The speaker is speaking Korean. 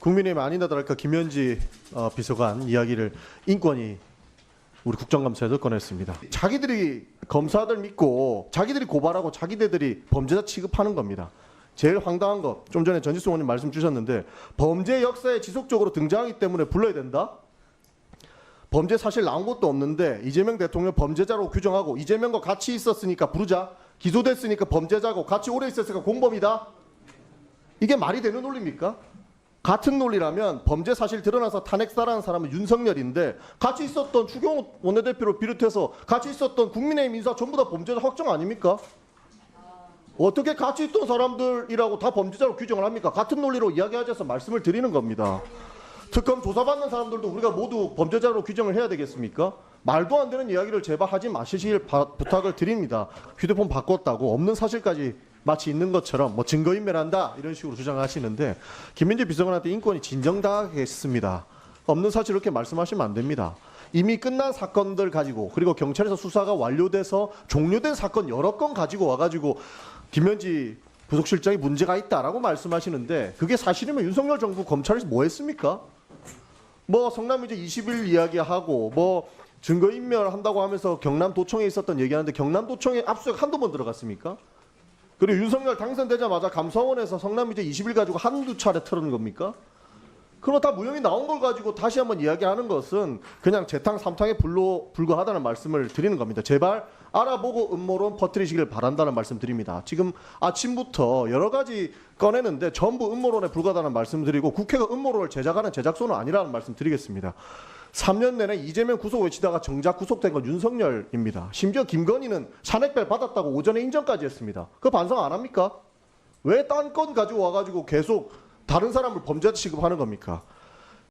국민의힘 아니나 다를까 김현지 어, 비서관 이야기를 인권이 우리 국정감사에서 꺼냈습니다. 자기들이 검사들 믿고 자기들이 고발하고 자기들이 범죄자 취급하는 겁니다. 제일 황당한 거좀 전에 전지수 의원님 말씀 주셨는데 범죄 역사에 지속적으로 등장하기 때문에 불러야 된다. 범죄 사실 나온 것도 없는데 이재명 대통령 범죄자로 규정하고 이재명과 같이 있었으니까 부르자. 기소됐으니까 범죄자고 같이 오래 있었으니까 공범이다. 이게 말이 되는 논리입니까? 같은 논리라면 범죄 사실 드러나서 탄핵사라는 사람은 윤석열인데 같이 있었던 추경호 원내대표를 비롯해서 같이 있었던 국민의힘 인사 전부 다 범죄자 확정 아닙니까? 어떻게 같이 있던 사람들이라고 다 범죄자로 규정을 합니까? 같은 논리로 이야기하셔서 말씀을 드리는 겁니다. 특검 조사받는 사람들도 우리가 모두 범죄자로 규정을 해야 되겠습니까? 말도 안 되는 이야기를 제발 하지 마시길 바- 부탁을 드립니다. 휴대폰 바꿨다고 없는 사실까지 마치 있는 것처럼 뭐 증거인멸한다 이런 식으로 주장하시는데 김민재 비서관한테 인권이 진정당하겠습니다. 없는 사실 이렇게 말씀하시면 안 됩니다. 이미 끝난 사건들 가지고 그리고 경찰에서 수사가 완료돼서 종료된 사건 여러 건 가지고 와가지고 김현지 부속실장이 문제가 있다라고 말씀하시는데 그게 사실이면 윤석열 정부 검찰에서 뭐 했습니까? 뭐 성남 이제 20일 이야기하고 뭐 증거인멸 한다고 하면서 경남도청에 있었던 얘기하는데 경남도청에 압수수색 한두 번 들어갔습니까? 그리고 윤석열 당선되자마자 감사원에서 성남 이제 20일 가지고 한두 차례 틀은 겁니까? 그럼 다 무혐의 나온 걸 가지고 다시 한번 이야기하는 것은 그냥 재탕 삼탕에 불로 불과하다는 말씀을 드리는 겁니다. 제발 알아보고 음모론 퍼뜨리시길 바란다는 말씀 드립니다. 지금 아침부터 여러 가지 꺼내는데 전부 음모론에 불과하다는 말씀 드리고 국회가 음모론을 제작하는 제작소는 아니라는 말씀 드리겠습니다. 3년 내내 이재명 구속 외치다가 정작 구속된 건 윤석열입니다. 심지어 김건희는 산액벨 받았다고 오전에 인정까지 했습니다. 그 반성 안 합니까? 왜 딴 건 가지고 와가지고 계속 다른 사람을 범죄자 취급하는 겁니까?